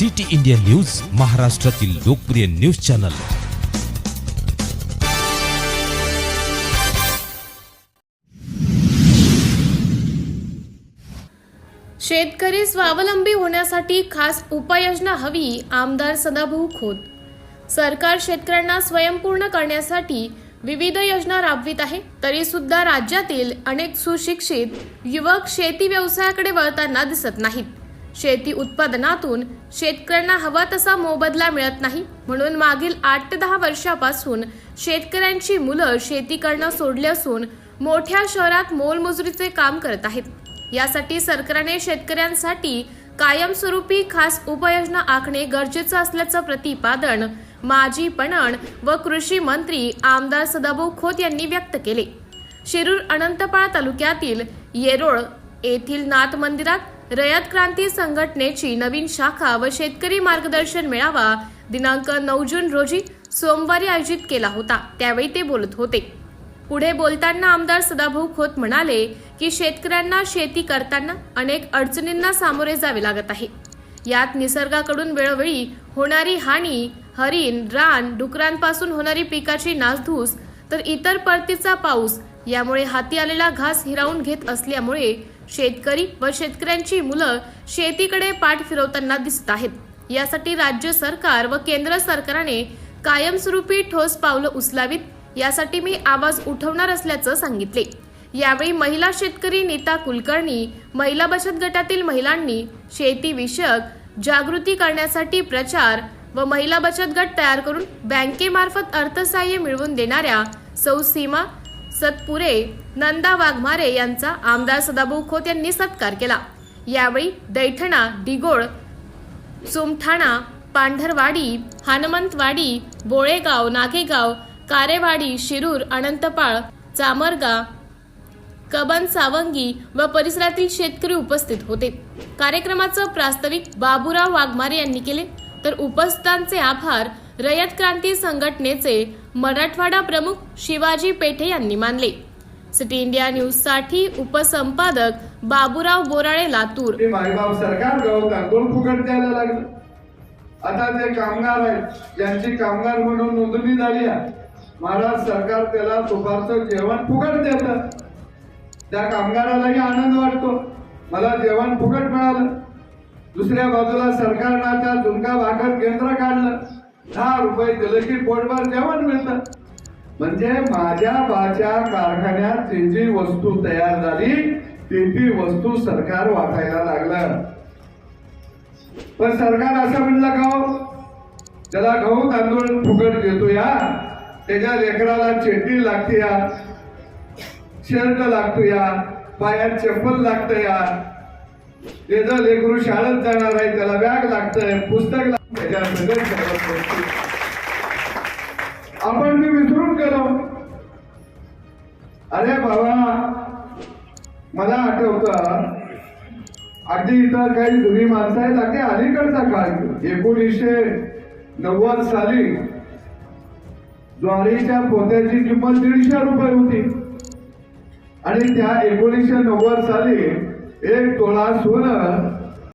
City India news महाराष्ट्रातील लोकप्रिय news channel. शेतकरी स्वावलंबी होण्यासाठी खास उपाययोजना हवी आमदार सदाभाऊ खोत. सरकार शेतकऱ्यांना स्वयंपूर्ण करण्यासाठी विविध योजना राबवित आहे तरी सुद्धा राज्यातील अनेक सुशिक्षित युवक शेती व्यवसायाकडे वळताना दिसत नाहीत. शेती उत्पादनातून शेतकऱ्यांना हवा तसा मोबदला मिळत नाही. म्हणून मागील आठ ते दहा वर्षापासून शेतकऱ्यांची मुलं शेती करणं सोडले असून मोठ्या शहरात मोलमजुरीचे काम करत आहेत. यासाठी सरकारने शेतकऱ्यांसाठी कायमस्वरूपी खास उपाययोजना आखणे गरजेचं असल्याचं प्रतिपादन माजी पणन व कृषी मंत्री आमदार सदाभाऊ खोत यांनी व्यक्त केले. शिरूर अनंतपाळ तालुक्यातील येरोळ येथील नाथ मंदिरात रयत क्रांती संघटनेची नवीन शाखा व शेतकरी मार्गदर्शन मेळावा दिनांक नऊ जून रोजी सोमवारी आयोजित केला होता. त्यावेळी ते बोलत होते. पुढे बोलताना आमदार सदाभाऊ खोत म्हणाले की शेतकऱ्यांना शेती करताना अनेक अडचणींना सामोरे जावे लागत आहे. यात निसर्गाकडून वेळोवेळी होणारी हानी हरिण रान डुकरांपासून होणारी पिकाची नासधूस तर इतर परतीचा पाऊस यामुळे हाती आलेला घास हिरावून घेत असल्यामुळे शेतकरी व शेतकऱ्यांची मुलं शेतीकडे पाठ फिरवताना दिसत आहेत. यासाठी राज्य सरकार व केंद्र सरकारने कायमस्वरूपी ठोस पावलं उचलावीत यासाठी मी आवाज उठवणार असल्याचं सांगितले. यावेळी महिला शेतकरी नीता कुलकर्णी महिला बचत गटातील महिलांनी शेतीविषयक जागृती करण्यासाठी प्रचार व महिला बचत गट तयार करून बँकेमार्फत अर्थसहाय्य मिळवून देणाऱ्या सौ सीमा सतपुरे नंदा वाघमारे यांचा आमदार सदाभाऊ खोत यांनी सत्कार केला. यावेळी दैठणा डिगोळ सुमठाणा पांढरवाडी हनुमंतवाडी बोळेगाव नागेगाव कारेवाडी शिरूर अनंतपाळ चामरगा कबन सावंगी व परिसरातील शेतकरी उपस्थित होते. कार्यक्रमाचं प्रास्ताविक बाबुराव वाघमारे यांनी केले. तर उपस्थितांचे आभार रयत क्रांती संघटनेचे मराठवाडा प्रमुख शिवाजी पेठे यांनी मानले. सिटी इंडिया न्यूजसाठी उपसंपादक बाबूराव बोराळे लातूर मायबाप सरकार गहू फुकट द्यायला लागलं. आता ते कामगार आहेत. ज्यांची कामगार म्हणून नोंदणी झाली आहे. महाराज सरकार त्याला दुपारचं जेवण फुकट देत. त्या कामगारालाही आनंद वाटतो. मला जेवण फुकट मिळालं. दुसऱ्या बाजूला सरकारनं त्या झुणका भाकर केंद्र काढलं. रुपये दिलं की पोटभर जेवण मिळतं. म्हणजे माझ्या बाच्या कारखान्यात जी जी वस्तू तयार झाली ती ती वस्तू सरकार वाटायला लागलं. पण सरकार असं म्हणलं का हो? त्याला गहू तांदूळ फुकट देतो या त्याच्या लेकराला चेटी लागते या शर्ट लागतो या पायात चप्पल लागतं या त्याचं लेकरू शाळेत जाणार आहे त्याला बॅग लागतंय पुस्तक आपण मी विसरून गेलो. अरे बाबा मला आठवतं अगदी इतर काही जुनी माणसं आहेत अगदी अलीकडचा काळ. एकोणीसशे नव्वद साली ज्वारीच्या पोत्याची किंमत दीडशे रुपये होती. आणि त्या एकोणीसशे नव्वद साली एक तोळा सोनं